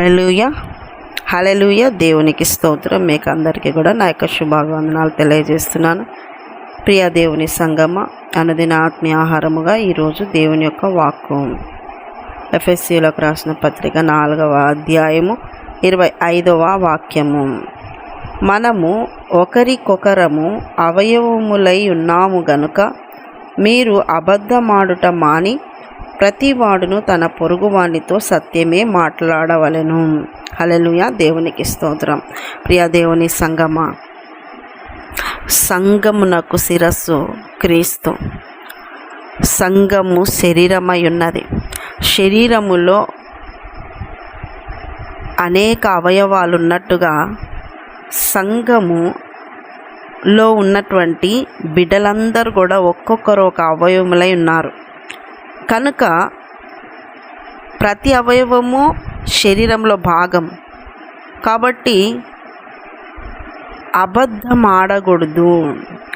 Hallelujah hallelujah దేవునికి స్తోత్రం. మీకు అందరికీ కూడా నా యొక్క శుభాభివందనాలు తెలియజేస్తున్నాను. ప్రియ దేవుని సంగమ అనుదిన ఆత్మీయ ఆహారముగా ఈరోజు దేవుని యొక్క వాక్కు. ఎఫ్ఎస్సీలకు రాసిన పత్రిక నాలుగవ అధ్యాయము ఇరవై ఐదవ వాక్యము. మనము ఒకరికొకరము అవయవములై ఉన్నాము గనుక మీరు అబద్ధమాడుట మాని ప్రతివాడును తన పొరుగువానితో సత్యమే మాట్లాడవలెను. హలలుయ దేవునికి స్తోత్రం. ప్రియ దేవుని సంగమ. సంగమునకు శిరస్సు క్రీస్తు. సంగము శరీరమై ఉన్నది శరీరములో అనేక అవయవాలు ఉన్నట్టుగా సంఘములో ఉన్నటువంటి బిడ్డలందరూ కూడా ఒక్కొక్కరు ఒక అవయవములై ఉన్నారు. కనుక ప్రతి అవయవము శరీరంలో భాగం. కాబట్టి అబద్ధం ఆడకూడదు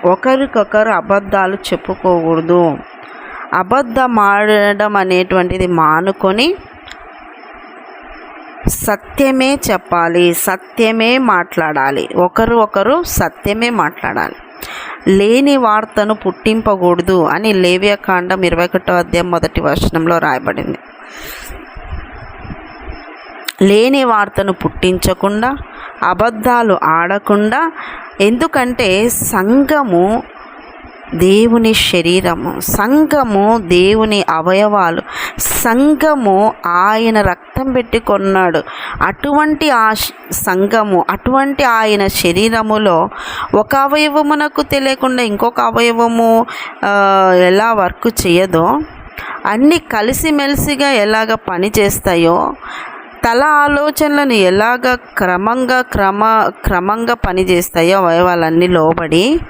ఒకరికొకరు అబద్ధాలు చెప్పుకోకూడదు. అబద్ధం ఆడడం అనేటువంటిది మానుకొని సత్యమే చెప్పాలి సత్యమే మాట్లాడాలి. ఒకరు ఒకరు సత్యమే మాట్లాడాలి. లేని వార్తను పుట్టింపకూడదు అని లేవ్యకాండం ఇరవై ఒకటో అధ్యాయం మొదటి వర్షంలో రాయబడింది. లేని వార్తను పుట్టించకుండా అబద్ధాలు ఆడకుండా ఎందుకంటే సంఘము దేవుని శరీరము సంఘము దేవుని అవయవాలు సంఘము ఆయన రక్తం పెట్టి కొన్నాడు అటువంటి ఆ సంఘము అటువంటి ఆయన శరీరములో ఒక అవయవమునకు తెలియకుండా ఇంకొక అవయవము ఎలా వర్క్ చేయదో అన్నీ కలిసిమెలిసిగా ఎలాగ పని చేస్తాయో తల ఆలోచనలను ఎలాగ క్రమంగా క్రమ క్రమంగా పనిచేస్తాయో అవయవాలన్నీ లోబడి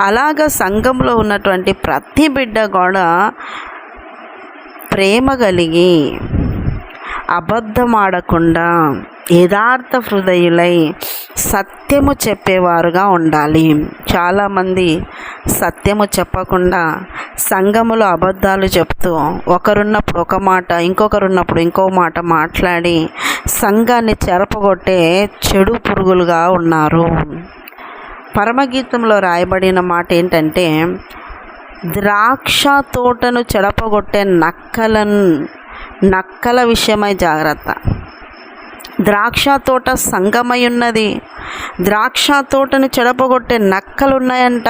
అలాగ సంఘంలో ఉన్నటువంటి ప్రతి బిడ్డ కూడా ప్రేమ కలిగి అబద్ధం ఆడకుండా యథార్థ హృదయులై సత్యము చెప్పేవారుగా ఉండాలి. చాలామంది సత్యము చెప్పకుండా సంఘములో అబద్ధాలు చెప్తూ ఒకరున్నప్పుడు ఒక మాట ఇంకొకరున్నప్పుడు ఇంకో మాట మాట్లాడి సంఘాన్ని చెరపగొట్టే చెడు పురుగులుగా ఉన్నారు. పరమగీతంలో రాయబడిన మాట ఏంటంటే ద్రాక్ష తోటను చెడపగొట్టే నక్కలను నక్కల విషయమై జాగ్రత్త. ద్రాక్ష తోట సంగమై ఉన్నది. ద్రాక్ష తోటను చెడపగొట్టే నక్కలు ఉన్నాయంట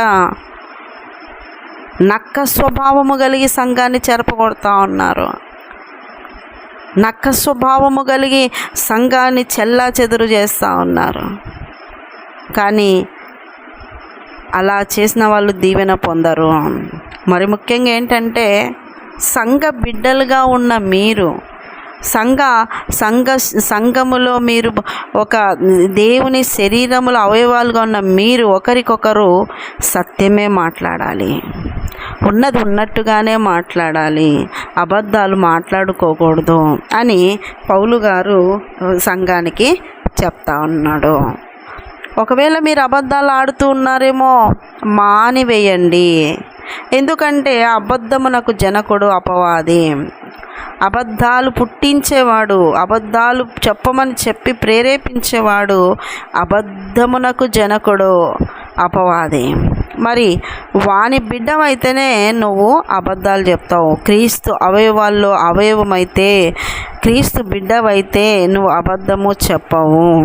నక్క స్వభావము కలిగి సంఘాన్ని చెరపగొడతా ఉన్నారు. నక్క స్వభావము కలిగి సంఘాన్ని చెల్లా చెదురు చేస్తూ ఉన్నారు. కానీ అలా చేసిన వాళ్ళు దీవెన పొందరు. మరి ముఖ్యంగా ఏంటంటే సంఘ బిడ్డలుగా ఉన్న మీరు సంఘ సంఘ సంఘములో మీరు ఒక దేవుని శరీరముల అవయవాలుగా ఉన్న మీరు ఒకరికొకరు సత్యమే మాట్లాడాలి. ఉన్నది ఉన్నట్టుగానే మాట్లాడాలి. అబద్ధాలు మాట్లాడుకోకూడదు అని పౌలు గారు సంఘానికి చెప్తా ఉన్నాడు. ఒకవేళ మీరు అబద్ధాలు ఆడుతూ ఉన్నారేమో మానివేయండి. ఎందుకంటే అబద్ధమునకు జనకుడు అపవాది. అబద్ధాలు పుట్టించేవాడు అబద్ధాలు చెప్పమని చెప్పి ప్రేరేపించేవాడు అబద్ధమునకు జనకుడు అపవాది. మరి వాని బిడ్డమైతేనే నువ్వు అబద్ధాలు చెప్తావు. క్రీస్తు అవయవాల్లో అవయవమైతే క్రీస్తు బిడ్డవైతే నువ్వు అబద్ధము చెప్పవు.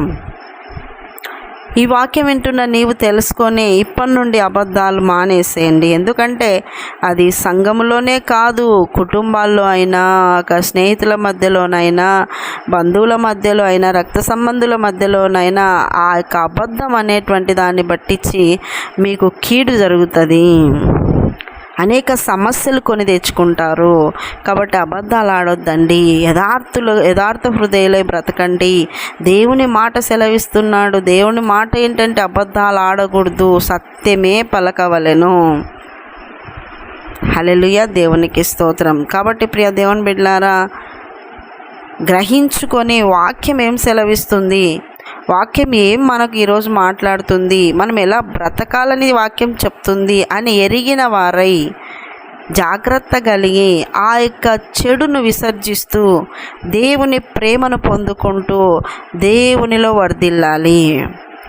ఈ వాక్యం వింటున్న నీవు తెలుసుకొని ఇప్పటి నుండి అబద్ధాలు మానేసేయండి. ఎందుకంటే అది సంఘములోనే కాదు కుటుంబాల్లో అయినా ఒక స్నేహితుల మధ్యలోనైనా బంధువుల మధ్యలో అయినా రక్త సంబంధుల మధ్యలోనైనా ఆ యొక్క అబద్ధం అనేటువంటి దాన్ని బట్టించి మీకు కీడు జరుగుతుంది. అనేక సమస్యలు కొని తెచ్చుకుంటారు. కాబట్టి అబద్ధాలు ఆడొద్దండి. యథార్థులు యథార్థ హృదయలే బ్రతకండి. దేవుని మాట సెలవిస్తున్నాడు. దేవుని మాట ఏంటంటే అబద్ధాలు ఆడకూడదు. సత్యమే పలకవలెను. హలెలుయ దేవునికి స్తోత్రం. కాబట్టి ప్రియ దేవుని బిడ్లారా గ్రహించుకొని వాక్యం ఏం సెలవిస్తుంది? వాక్యం ఏం మనకు ఈరోజు మాట్లాడుతుంది? మనం ఎలా బ్రతకాలని వాక్యం చెప్తుంది? అని ఎరిగిన వారై జాగ్రత్త కలిగి ఆ యొక్క చెడును విసర్జిస్తూ దేవుని ప్రేమను పొందుకుంటూ దేవునిలో వర్ధిల్లాలి.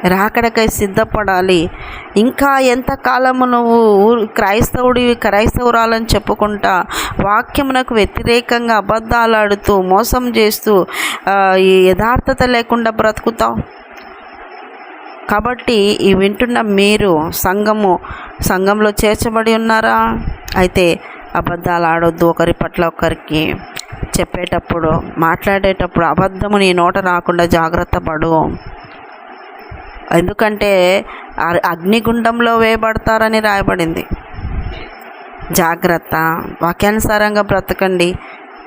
రాకడకై సిద్ధపడాలి. ఇంకా ఎంతకాలము నువ్వు ఊరు- క్రైస్తవుడివి క్రైస్తవురాలని చెప్పుకుంటా వాక్యమునకు వ్యతిరేకంగా అబద్ధాలు ఆడుతూ మోసం చేస్తూ ఈ యథార్థత లేకుండా బ్రతుకుతావు? కాబట్టి ఈ వింటున్న మీరు సంఘము సంఘంలో చేర్చబడి ఉన్నారా? అయితే అబద్ధాలు ఆడొద్దు ఒకరి పట్ల ఒకరికి. చెప్పేటప్పుడు మాట్లాడేటప్పుడు అబద్ధము నీ నోట రాకుండా జాగ్రత్త పడు. ఎందుకంటే అగ్నిగుండంలో వేయబడతారని రాయబడింది. జాగ్రత్త. వాక్యానుసారంగా బ్రతకండి.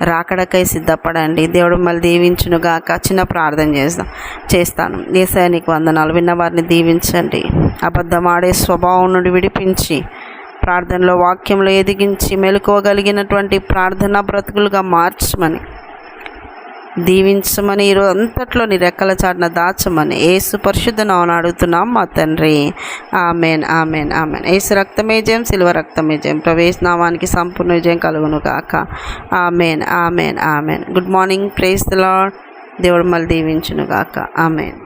రాకడకై సిద్ధపడండి. దేవుడు మళ్ళీ దీవించునుగాక. చిన్న ప్రార్థన చేస్తాం చేస్తాను. ఏసయ్య నీకు వందనాలు. విన్న వారిని దీవించండి. అబద్ధం ఆడే స్వభావం నుండి విడిపించి ప్రార్థనలో వాక్యంలో ఎదిగించి మెలుకోగలిగినటువంటి ప్రార్థనా బ్రతుకులుగా మార్చమని. దీవించమని ఈరోజు అంతట్లో నీ రెక్కల చాటున దాచమని ఏసు పరిశుద్ధ నామమున అడుగుతున్నాం మా తండ్రి. Amen amen amen. ఏసు రక్తమే జయం సిల్వ రక్తమే జయం. ప్రవేశ నామానికి సంపూర్ణ విజయం కలుగును కాక amen amen amen. Good morning praise the lord దేవుడు మళ్ళీ దీవించును గాక. ఆమెన్.